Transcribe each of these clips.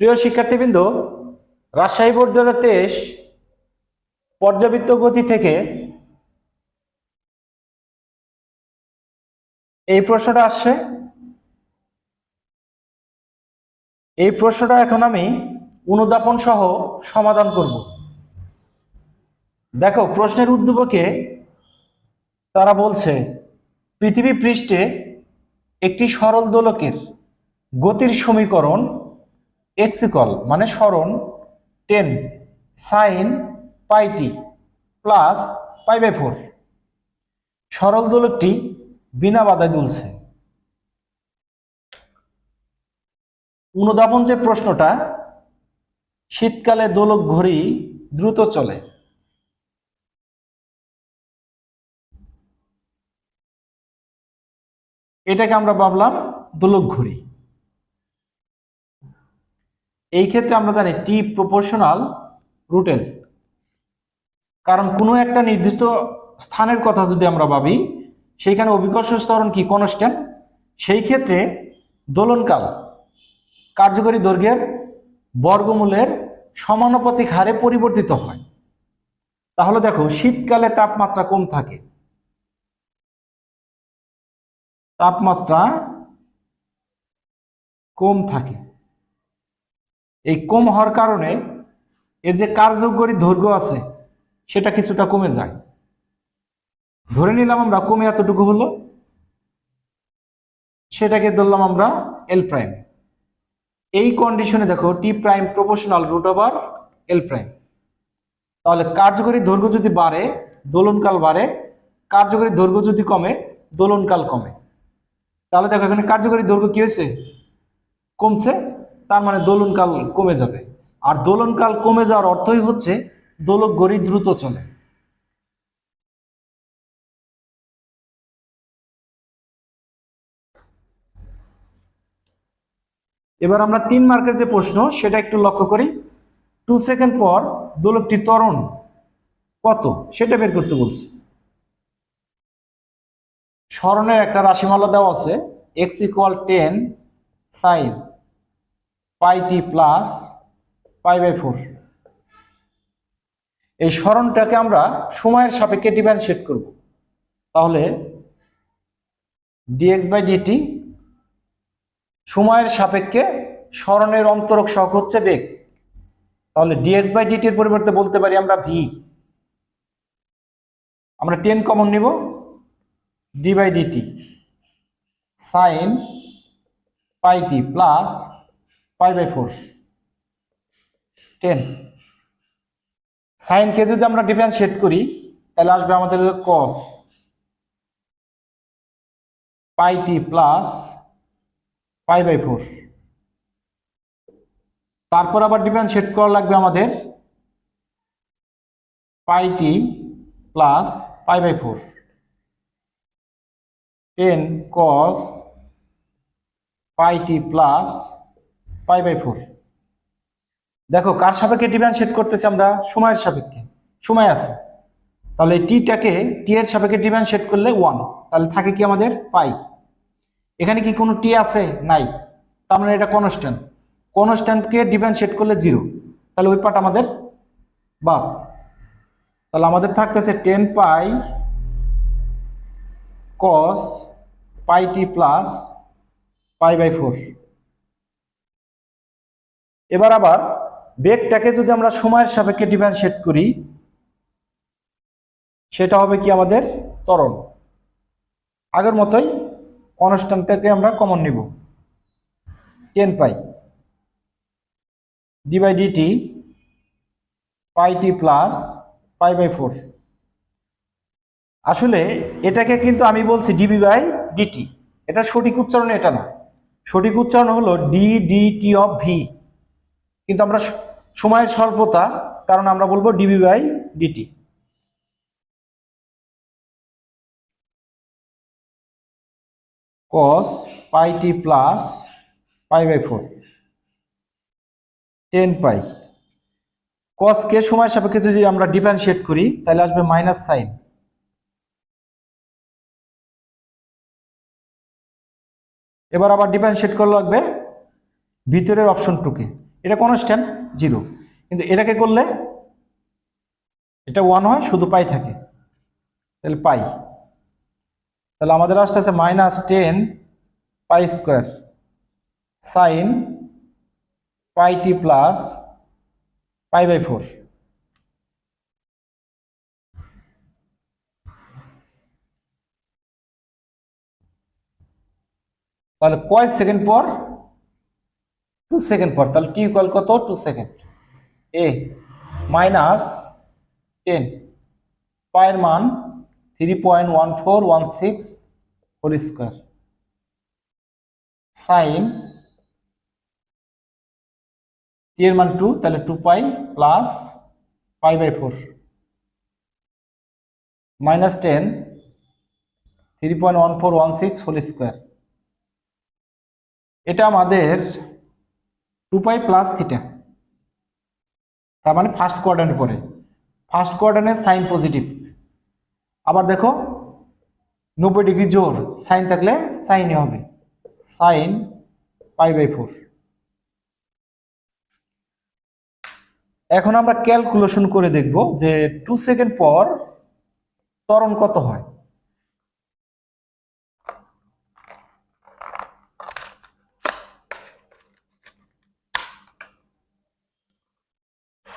প্রিয় শিক্ষার্থীবৃন্দ, রাজশাহী বোর্ড দু হাজার তেইশ পর্যাবৃত্ত গতি থেকে এই প্রশ্নটা আসছে। এই প্রশ্নটা এখন আমি অনুদাপন সহ সমাধান করব। দেখো, প্রশ্নের উদ্দীপকে তারা বলছে, পৃথিবী পৃষ্ঠে একটি সরল দোলকের গতির সমীকরণ এক্সিকল মানে সরণ ten sine pi t plus pi by four সরল দোলকটি বিনা বাধায় দুলছে। অনুধাবন যে প্রশ্নটা, শীতকালে দোলক ঘড়ি দ্রুত চলে। এটাকে আমরা ভাবলাম দোলক ঘড়ি। এই ক্ষেত্রে আমরা জানি টি প্রপোর্শনাল রুটেল কারণ কোনো একটা নির্দিষ্ট স্থানের কথা যদি আমরা ভাবি, সেইখানে অভিকর্ষ স্তরণ কি? কনস্ট্যান্ট সেই ক্ষেত্রে দোলনকাল কার্যকরী দৈর্ঘ্যের বর্গমূলের সমানুপাতিক হারে পরিবর্তিত হয়। তাহলে দেখো, শীতকালে তাপমাত্রা কম থাকে। তাপমাত্রা কম থাকে। এই কম হওয়ার কারণে এর যে কার্যকরী দৈর্ঘ্য আছে, সেটা কিছুটা কমে যায়। ধরে নিলাম আমরা কমে এতটুকু হলো, সেটাকে ধরলাম আমরা এল প্রাইম এই কন্ডিশনে দেখো t prime proportional root over L prime তাহলে কার্যকরী দৈর্ঘ্য যদি বাড়ে, দোলনকাল বাড়ে, কার্যকরী দৈর্ঘ্য যদি কমে, দোলনকাল কমে। তাহলে দেখো এখানে কার্যকরী দৈর্ঘ্য কি হয়েছে? কমছে। তার মানে দোলনকাল কমে যাবে। আর দোলনকাল কমে যাওয়ার অর্থই হচ্ছে দোলক গড়ি দ্রুত চলে। এবার আমরা তিন মার্কের যে প্রশ্ন, সেটা একটু লক্ষ্য করি। টু সেকেন্ড পর দোলকটি ত্বরণ কত, সেটা বের করতে বলছি। স্মরণের একটা রাশিমালা দেওয়া আছে x equal ten sine pi t plus, pi by four. এই স্মরণটাকে আমরা সময়ের সাপেক্ষে ডিফারেন্সিয়েট করব। তাহলে ডিএক্স বাই ডিটি সময়ের সাপেক্ষে স্মরণের অন্তরক শক হচ্ছে বেগ। তাহলে ডিএক্স বাই ডিটির পরিবর্তে বলতে পারি আমরা ভি আমরা টেন কমন নিব d by d t sine pi t plus pi by four. Ten. সাইনকে যদি আমরা ডিফারেন্সিয়েট করি, তাহলে আসবে আমাদের cos pi t plus pi by four. তারপর আবার ডিফারেন্সিয়েট করা লাগবে আমাদের pi t plus pi by four. Ten cos pi t plus pi by four. দেখো, কার সাপেক্ষে ডিফারেন্সিয়েট করতেছি আমরা? সময়ের সাপেক্ষে। সময় আছে। তাহলে টিটাকে, টি এর সাপেক্ষে ডিফারেন্সিয়েট করলে ওয়ান তাহলে থাকে কি আমাদের? পাই। এখানে কি কোনো টি আছে? নাই। তার মানে এটা কনস্ট্যান্ট কনস্ট্যান্টকে ডিফারেন্সিয়েট করলে জিরো তাহলে ওই পার্ট আমাদের বাদ। তাহলে আমাদের থাকতেছে ten pi cos pi t plus pi by four. এবার আবার বেগটাকে যদি আমরা সময়ের সাপেক্ষে ডিফারেন্সিয়েট করি, সেটা হবে কি আমাদের ত্বরণ। আগের মতোই কনস্ট্যান্টটাকে আমরা কমন নিব। Ten pi d by d t pi t plus pi by four আসলে এটাকে কিন্তু আমি বলছি ডিবি বাই ডিটি এটা সঠিক উচ্চারণ এটা না। সঠিক উচ্চারণ হলো d d t of v কিন্তু আমরা সময়ের স্বল্পতা, কারণ আমরা বলব dv by d t cos pi t plus pi by four ten pi কসকে সময় সাপেক্ষে যদি আমরা ডিফারেন্সিয়েট করি, তাহলে আসবে মাইনাস সাইন এবার আবার ডিফারেন্সিয়েট করা লাগবে ভিতরের অপশনটুকে এটা কনস্ট্যান্ট জিরো কিন্তু এটাকে করলে এটা ওয়ান হয়, শুধু পাই থাকে। তাহলে পাই। তাহলে আমাদের আসতে আছে minus ten pi square sine pi t plus pi by four তাহলে কয় সেকেন্ড পর টু সেকেন্ড পর, তাহলে টি ইকুয়াল কত? টু সেকেন্ড এ মাইনাস টেন পায়ের মান three point one four one six whole square sine t এর মান টু তাহলে two pi plus pi by four minus ten three point one four one six whole square এটা আমাদের two pi plus theta তার মানে first কোয়ার্ডারে পড়ে first কোয়ার্ডারে sign positive আবার দেখো, নব্বই ডিগ্রি জোর। সাইন থাকলে সাইনই হবে। সাইন পাই বাই ফোর এখন আমরা ক্যালকুলেশন করে দেখব যে টু সেকেন্ড পর ত্বরণ কত হয়।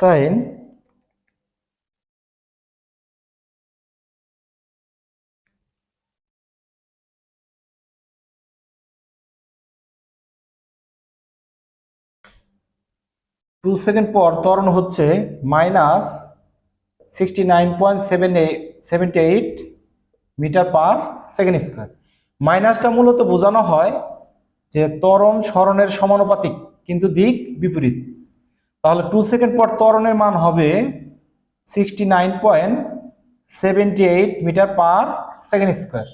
সাইন টু সেকেন্ড পর ত্বরণ হচ্ছে minus sixty nine point seven seventy eight metre per second square. মাইনাসটা মূলত বোঝানো হয় যে ত্বরণ স্মরণের সমানুপাতিক, কিন্তু দিক বিপরীত। তাহলে টু সেকেন্ড পর ত্বরণের মান হবে sixty nine point eight metre per second square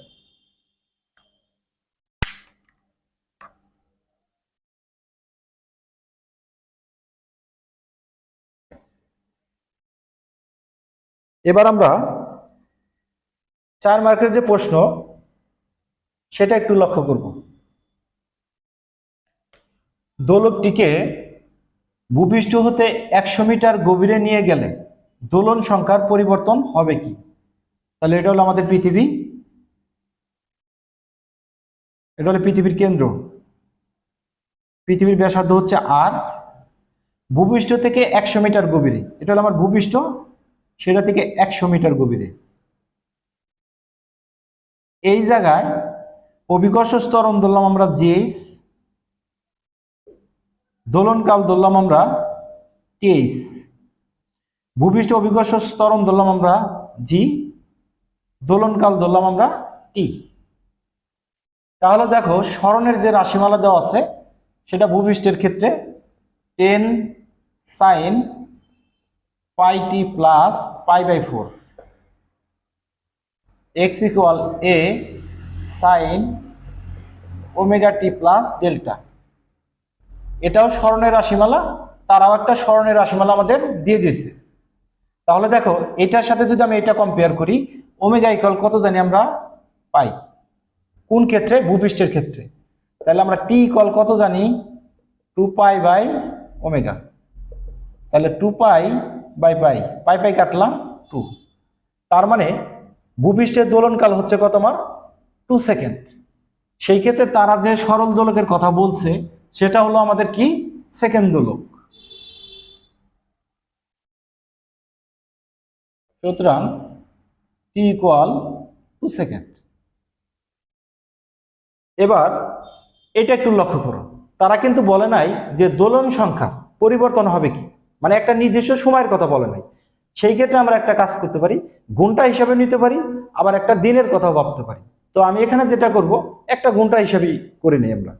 এবার আমরা চার মার্কের যে প্রশ্ন, সেটা একটু লক্ষ্য করব। দোলকটিকে ভূপৃষ্ঠ হতে একশো মিটার গভীরে নিয়ে গেলে দোলন সংখ্যার পরিবর্তন হবে কি? তাহলে এটা হলো আমাদের পৃথিবী। এটা হলো পৃথিবীর কেন্দ্র। পৃথিবীর ব্যাসার্ধ হচ্ছে আর ভূপৃষ্ঠ থেকে একশো মিটার গভীরে। এটা হলো আমার ভূপৃষ্ঠ। সেটা থেকে একশো মিটার গভীরে। এই জায়গায় অভিকর্ষ স্তরণ ধরলাম আমরা জিএইচ দোলনকাল ধরলাম আমরা টিএইচ ভূপৃষ্ঠ অভিকর্ষ স্তরণ ধরলাম আমরা জি। দোলনকাল ধরলাম আমরা টি। তাহলে দেখো স্মরণের যে রাশিমালা দেওয়া আছে, সেটা ভূপৃষ্ঠের ক্ষেত্রে ten sine pi t plus pi by four. X equal A sine omega t plus delta. এটাও স্মরণের রাশিমালা, তারাও একটা স্মরণের রাশিমালা আমাদের দিয়ে দিয়েছে। তাহলে দেখো, এটার সাথে যদি আমি এটা কম্পেয়ার করি ওমেগা ইকুয়াল কত জানি আমরা পাই? কোন ক্ষেত্রে? ভূপৃষ্ঠের ক্ষেত্রে। তাহলে আমরা টি ইকুয়াল কত জানি? টু পাই বাই ওমেগা তাহলে two pi by pi pi pi কাটলাম টু তার মানে ভূপৃষ্ঠের দোলনকাল হচ্ছে কত আমার? টু সেকেন্ড সেই ক্ষেত্রে তারা যে সরল দোলকের কথা বলছে সেটা হলো আমাদের কি? সেকেন্ড দোলক সুতরাং টি ইকুয়াল টু সেকেন্ড এবার এটা একটু লক্ষ্য করো। তারা কিন্তু বলে নাই যে দোলন সংখ্যা পরিবর্তন হবে কি? মানে একটা নির্দিষ্ট সময়ের কথা বলে নাই। সেই ক্ষেত্রে আমরা একটা কাজ করতে পারি ঘণ্টা হিসাবে নিতে পারি, আবার একটা দিনের কথাও ভাবতে পারি। তো আমি এখানে যেটা করব, একটা ঘণ্টা হিসাবেই করে নিই আমরা।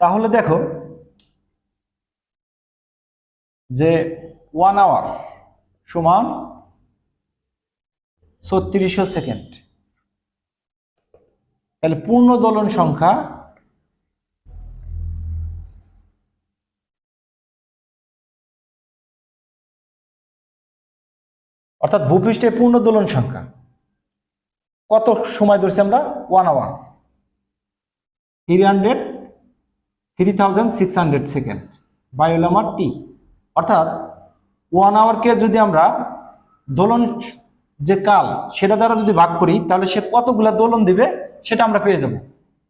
তাহলে দেখো যে ওয়ান আওয়ার সমান ছত্রিশশো সেকেন্ড তাহলে পূর্ণ দোলন সংখ্যা অর্থাৎ ভূপৃষ্ঠে পূর্ণ দোলন সংখ্যা। কত সময় ধরছি আমরা? One hour three hundred three thousand six hundred second আমার টি অর্থাৎ ওয়ান আওয়ারকে যদি আমরা দোলন যে কাল, সেটা দ্বারা যদি ভাগ করি, তাহলে সে কতগুলা দোলন দিবে, সেটা আমরা পেয়ে যাব।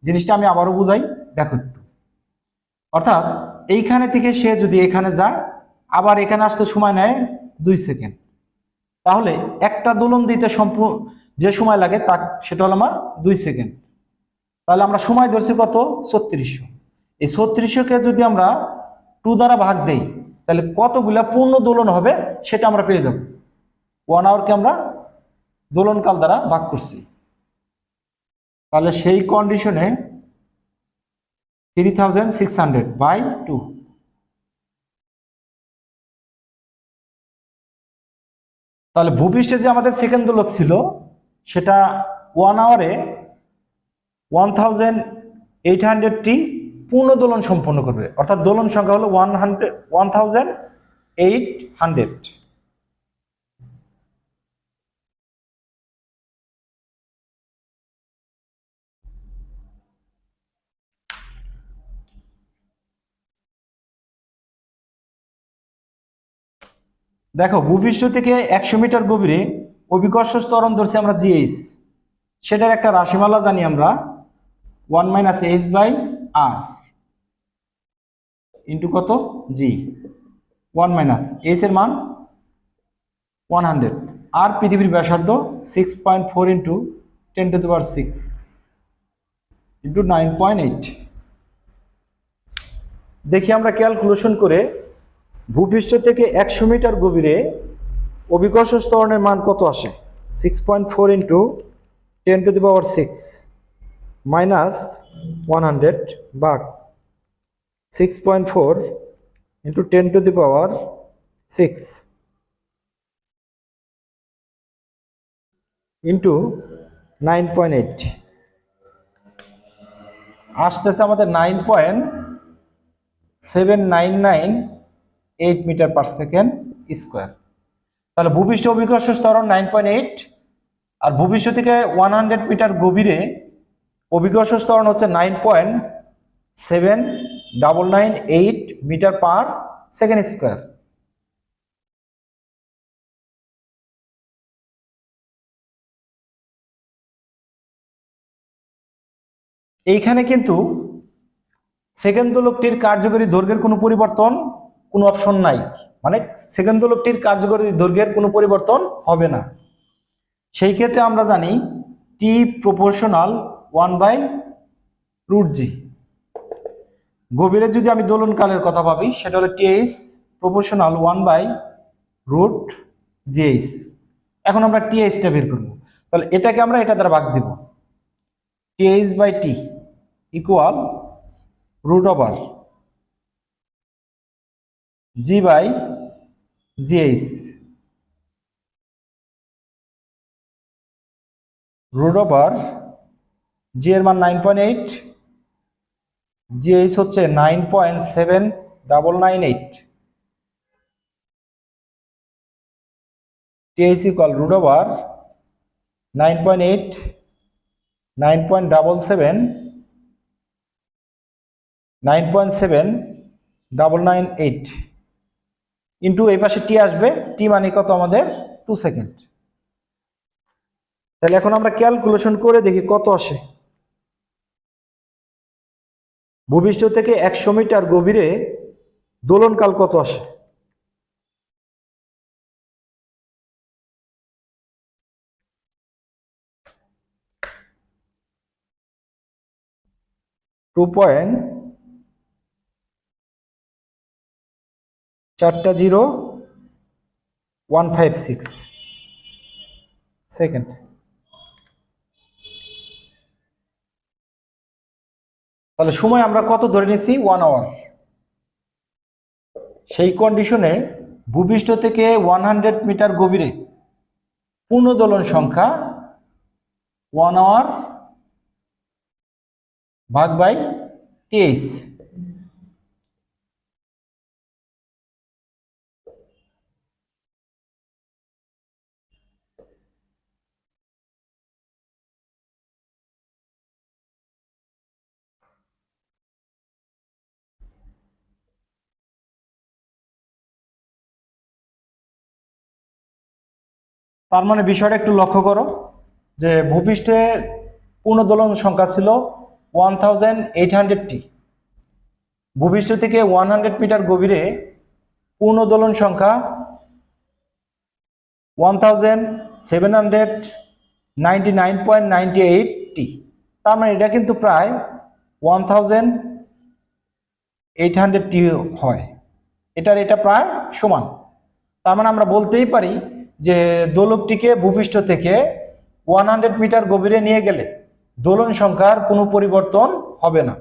জিনিসটা আমি আবারও বুঝাই, দেখো একটু। অর্থাৎ এইখানে থেকে সে যদি এখানে যায়, আবার এখানে আসতে সময় নেয় দুই সেকেন্ড তাহলে একটা দোলন দিতে সম্পূর্ণ, যে সময় লাগে তা সেটা হলো আমার দুই সেকেন্ড তাহলে আমরা সময় ধরছি কত? ছত্রিশশো। এই ছত্রিশশোকে যদি আমরা টু দ্বারা ভাগ দেই, তাহলে কতগুলা পূর্ণ দোলন হবে সেটা আমরা পেয়ে যাব। ওয়ান আওয়ারকে আমরা দোলনকাল দ্বারা ভাগ করছি। তাহলে সেই কন্ডিশনে three thousand six hundred by two তাহলে ভূপৃষ্ঠে যে আমাদের সেকেন্ড দোলক ছিল, সেটা ওয়ান আওয়ারে ওয়ান থাউজেন্ড এইট হান্ড্রেডটি পূর্ণ দোলন সম্পন্ন করবে। অর্থাৎ দোলন সংখ্যা হলো one hundred one thousand eight hundred দেখো, ভূপৃষ্ঠ থেকে একশো মিটার গভীরে অভিকর্ষ স্তরণ ধরছি আমরা জিএইচ সেটার একটা রাশিমালা জানি আমরা one minus h by r into কত? জি ওয়ান মাইনাস এইচ এর মান ওয়ান হান্ড্রেড আর পৃথিবীর ব্যাসার্ধ six point four into ten to power six into nine point eight দেখি আমরা ক্যালকুলেশন করে ভূপৃষ্ঠ থেকে একশো মিটার গভীরে অভিকর্ষ স্তরণের মান কত আসে? Six point four into ten to the power six minus one hundred বাঘ six point four into ten to the power six into nine point eight আসতেছে আমাদের nine point seven nine nine eight metre per second square তাহলে ভূপৃষ্ঠ অভিকর্ষ স্তরণ nine point eight আর ভূপৃষ্ঠ থেকে ওয়ান হান্ড্রেড মিটার গভীরে অভিকর্ষ স্তরণ হচ্ছে nine point seven double nine eight metre per second square এইখানে কিন্তু সেকেন্ড দোলকটির কার্যকরী দৈর্ঘ্যের কোনো পরিবর্তন কোনো অপশন নাই। মানে সেকেন্ড দোলকটির কার্যকরী দৈর্ঘ্যের কোনো পরিবর্তন হবে না। সেই ক্ষেত্রে আমরা জানি t proportional one by root g গভীরে যদি আমি দোলনকালের কথা ভাবি, সেটা হলো t h proportional one by root g h এখন আমরা টিএইচটা বের করব। তাহলে এটাকে আমরা এটা দ্বারা ভাগ দিব। T h by t equal root over g by g h root over g এর মান nine point eight g h হচ্ছে nine point seven double nine eight t h equal root over nine point eight nine point double seven nine point seven double nine eight into এই পাশে টি আসবে টি মানে কত আমাদের? Two second তাহলে এখন আমরা ক্যালকুলেশন করে দেখি কত আসে। ভূপৃষ্ঠ থেকে একশো মিটার গভীরে দোলনকাল কত আসে? টু পয়েন্ট চারটা zero one five six. Second. তাহলে সময় আমরা কত ধরে নিয়েছি? ওয়ান আওয়ার সেই কন্ডিশনে ভূপৃষ্ঠ থেকে ওয়ান হান্ড্রেড মিটার গভীরে পূর্ণ দোলন সংখ্যা ওয়ান আওয়ার ভাগ বাই টিএইচ তার মানে বিষয়টা একটু লক্ষ্য করো যে ভূপৃষ্ঠে পূর্ণ দোলন সংখ্যা ছিল ওয়ান থাউজেন্ড এইট হান্ড্রেডটি ভূপৃষ্ঠ থেকে ওয়ান হান্ড্রেড মিটার গভীরে পূর্ণ দোলন সংখ্যা one thousand seven hundred ninety nine point ninety eighty তার মানে এটা কিন্তু প্রায় ওয়ান থাউজেন্ড এইট হান্ড্রেডটি হয়। এটার এটা প্রায় সমান। তার মানে আমরা বলতেই পারি যে দোলকটিকে ভূপৃষ্ঠ থেকে ওয়ান মিটার গভীরে নিয়ে গেলে দোলন সংখ্যার কোনো পরিবর্তন হবে না।